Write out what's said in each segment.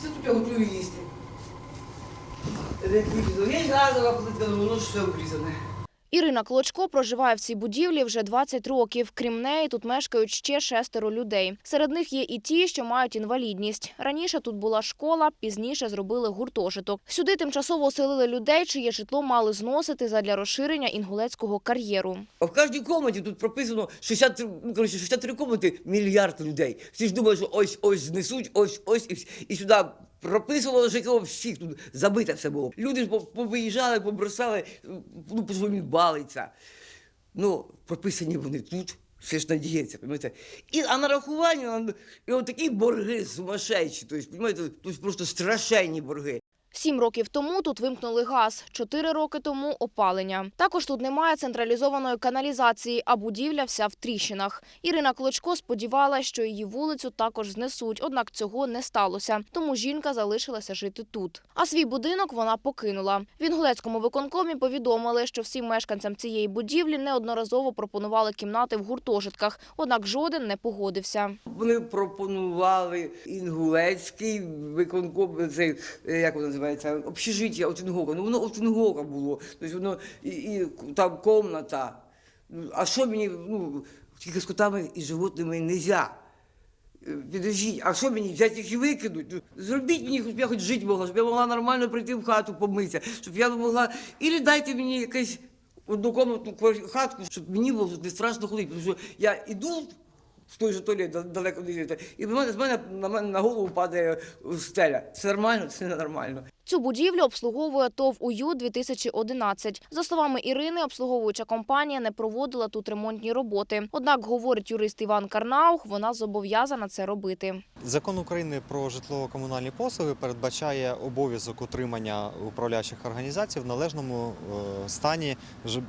Също от юристи. Реквизор. Излязала плътвено, но ще се обризаме. Ірина Клочко проживає в цій будівлі вже 20 років. Крім неї, тут мешкають ще шестеро людей. Серед них є і ті, що мають інвалідність. Раніше тут була школа, пізніше зробили гуртожиток. Сюди тимчасово оселили людей, чиє житло мали зносити задля розширення інгулецького кар'єру. В кожній кімнаті тут прописано 60, ну, коротше, 63 кімнати, мільярд людей. Всі ж думають, що ось ось знесуть, ось ось і, і сюди прописувало житло всіх тут забите все було. Люди ж повиїжджали, побросали, ну, позвонив балиться. Ну, прописані вони тут. Все ж надіється, розумієте? І, а нарахування, і отакі борги сумасшедші, тобто, розумієте, тут просто страшенні борги. Сім років тому тут вимкнули газ, чотири роки тому опалення. Також тут немає централізованої каналізації, а будівля вся в тріщинах. Ірина Клочко сподівалася, що її вулицю також знесуть, однак цього не сталося. Тому жінка залишилася жити тут. А свій будинок вона покинула. В Інгулецькому виконкомі повідомили, що всім мешканцям цієї будівлі неодноразово пропонували кімнати в гуртожитках, однак жоден не погодився. Вони пропонували інгулецький виконком, цей, е, як воно називається, общежиття Отингова. Ну воно Отингова було. Тобто воно і, і там комната. Ну, А що мені, ну, тільки з котами і животними не можна. Підождіть, а що мені взяти їх і викинуть? Ну, Зробіть мені, щоб я хоч жити могла, щоб я могла нормально прийти в хату помитися, щоб я могла. Ілі дайте мені якусь однокомнатну хатку, щоб мені було не страшно ходити. Тому що я іду в той же туалет далеко не йти, і в мене, з мене на мене на голову падає стеля. Це нормально, це ненормально. Цю будівлю обслуговує ТОВ УЮ 2011. За словами Ірини, обслуговуюча компанія не проводила тут ремонтні роботи. Однак, говорить юрист Іван Карнаух, вона зобов'язана це робити. Закон України про житлово-комунальні послуги передбачає обов'язок утримання управляючих організацій в належному е, стані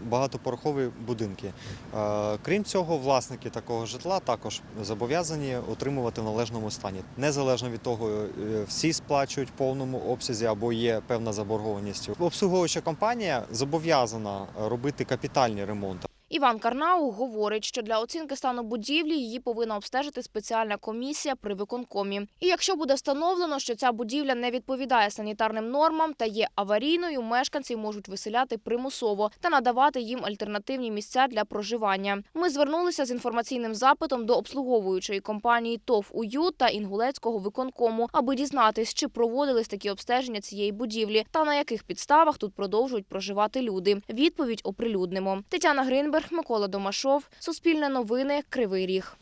багатопорохові будинки. Е, Крім цього, власники такого житла також зобов'язані утримувати в належному стані. Незалежно від того, е, всі сплачують в повному обсязі або є певна заборгованість. Обслуговуюча компанія зобов'язана робити капітальні ремонти. Іван Карнаух говорить, що для оцінки стану будівлі її повинна обстежити спеціальна комісія при виконкомі. І якщо буде встановлено, що ця будівля не відповідає санітарним нормам та є аварійною, мешканці можуть виселяти примусово та надавати їм альтернативні місця для проживання. Ми звернулися з інформаційним запитом до обслуговуючої компанії ТОВ УЮ та Інгулецького виконкому, аби дізнатись, чи проводились такі обстеження цієї будівлі та на яких підставах тут продовжують проживати люди. Відповідь оприлюднимо. Тетяна Гринберг, Микола Домашов, Суспільне новини, Кривий Ріг.